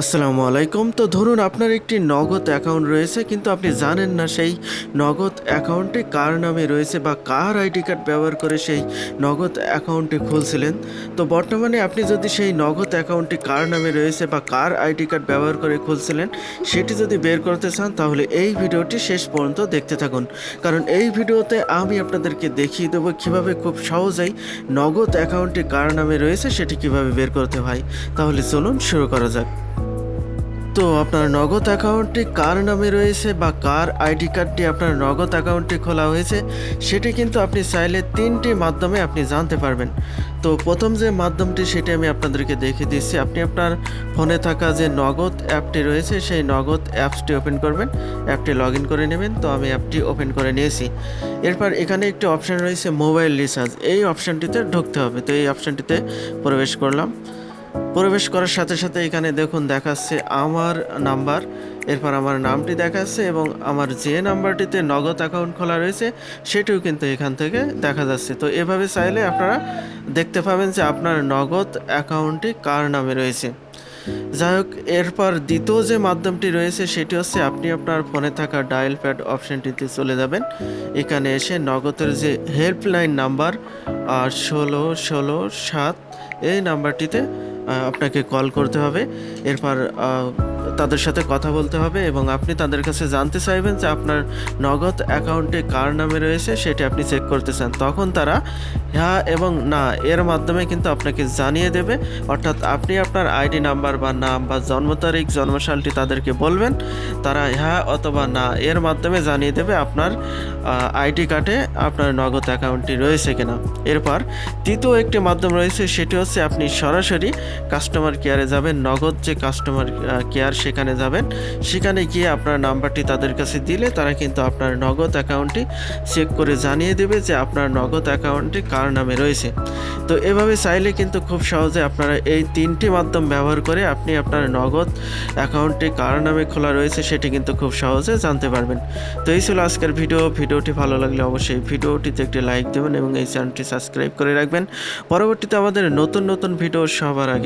আসসালামু আলাইকুম। তো ধরুন আপনার একটি নগদ অ্যাকাউন্ট রয়েছে, কিন্তু আপনি জানেন না সেই নগদ অ্যাকাউন্টে কার নামে রয়েছে বা কার আইডি কার্ড ব্যবহার করে সেই নগদ অ্যাকাউন্টটি খুলছিলেন। তো বর্তমানে আপনি যদি সেই নগদ অ্যাকাউন্টটি কার নামে রয়েছে বা কার আইডি কার্ড ব্যবহার করে খুলছিলেন, সেটি যদি বের করতে চান, তাহলে এই ভিডিওটি শেষ পর্যন্ত দেখতে থাকুন। কারণ এই ভিডিওতে আমি আপনাদেরকে দেখিয়ে দেবো কীভাবে খুব সহজেই নগদ অ্যাকাউন্টটি কার নামে রয়েছে, সেটি কীভাবে বের করতে হয়। তাহলে চলুন শুরু করা যাক। তো আপনার নগদ অ্যাকাউন্টটি কার নামে রয়েছে বা কার আইডি কার্ডটি আপনার নগদ অ্যাকাউন্টটি খোলা হয়েছে, সেটি কিন্তু আপনি চাইলে তিনটি মাধ্যমে আপনি জানতে পারবেন। তো প্রথম যে মাধ্যমটি, সেটি আমি আপনাদেরকে দেখে দিচ্ছি। আপনি আপনার ফোনে থাকা যে নগদ অ্যাপটি রয়েছে, সেই নগদ অ্যাপসটি ওপেন করবেন, অ্যাপটি লগ ইন করে নেবেন। তো আমি অ্যাপটি ওপেন করে নিয়েছি। এরপর এখানে একটি অপশান রয়েছে মোবাইল রিচার্জ। এই অপশানটিতে ঢুকতে হবে। তো এই অপশানটিতে প্রবেশ করলাম। প্রবেশ করার সাথে সাথে এখানে দেখুন দেখাচ্ছে আমার নাম্বার, এরপর আমার নামটি দেখাচ্ছে এবং আমার যে নাম্বারটিতে নগদ অ্যাকাউন্ট খোলা রয়েছে, সেটিও কিন্তু এখান থেকে দেখা যাচ্ছে। তো এভাবে চাইলে আপনারা দেখতে পাবেন যে আপনার নগদ অ্যাকাউন্টটি কার নামে রয়েছে। যাই হোক, এরপর দ্বিতীয় যে মাধ্যমটি রয়েছে, সেটি হচ্ছে আপনি আপনার ফোনে থাকা ডায়াল প্যাড অপশনটিতে চলে যাবেন। এখানে এসে নগদের যে হেল্পলাইন নাম্বার আর ষোলো ষোলো সাত এই নাম্বারটিতে আপনাকে কল করতে হবে। এরপর তাদের সাথে কথা বলতে হবে এবং আপনি তাদের কাছে জানতে চাইবেন যে আপনার নগদ অ্যাকাউন্টে কার নামে রয়েছে, সেটি আপনি চেক করতে চান তখন তারা হ্যাঁ এবং না, এর মাধ্যমে কিন্তু আপনাকে জানিয়ে দেবে। অর্থাৎ আপনি আপনার আইডি নাম্বার বা নাম বা জন্ম তারিখ, জন্মসালটি তাদেরকে বলবেন। তারা হ্যাঁ অথবা না, এর মাধ্যমে জানিয়ে দেবে আপনার আইডি কার্ডে আপনার নগদ অ্যাকাউন্টটি রয়েছে কিনা। এরপর, তৃতীয় একটি মাধ্যম রয়েছে, সেটি হচ্ছে আপনি সরাসরি কাস্টমার কেয়ারে যাবেন, নগদ যে কাস্টমার কেয়ার সেখানে যাবেন, সেখানে গিয়ে আপনার নাম্বারটি তাদের কাছে দিলে তারা কিন্তু আপনার নগদ অ্যাকাউন্টটি চেক করে জানিয়ে দেবে যে আপনার নগদ অ্যাকাউন্টটি কার নামে রয়েছে। তো এভাবে চাইলে কিন্তু খুব সহজে আপনারা এই তিনটি মাধ্যম ব্যবহার করে আপনি আপনার নগদ অ্যাকাউন্টটি কার নামে খোলা রয়েছে সেটি কিন্তু খুব সহজে জানতে পারবেন। তো এই ছিল আজকের ভিডিও। ভিডিওটি ভালো লাগলে অবশ্যই ভিডিওটিতে একটি লাইক দেবেন এবং এই চ্যানেলটি সাবস্ক্রাইব করে রাখবেন। পরবর্তীতে আমাদের নতুন নতুন ভিডিও সবার আগে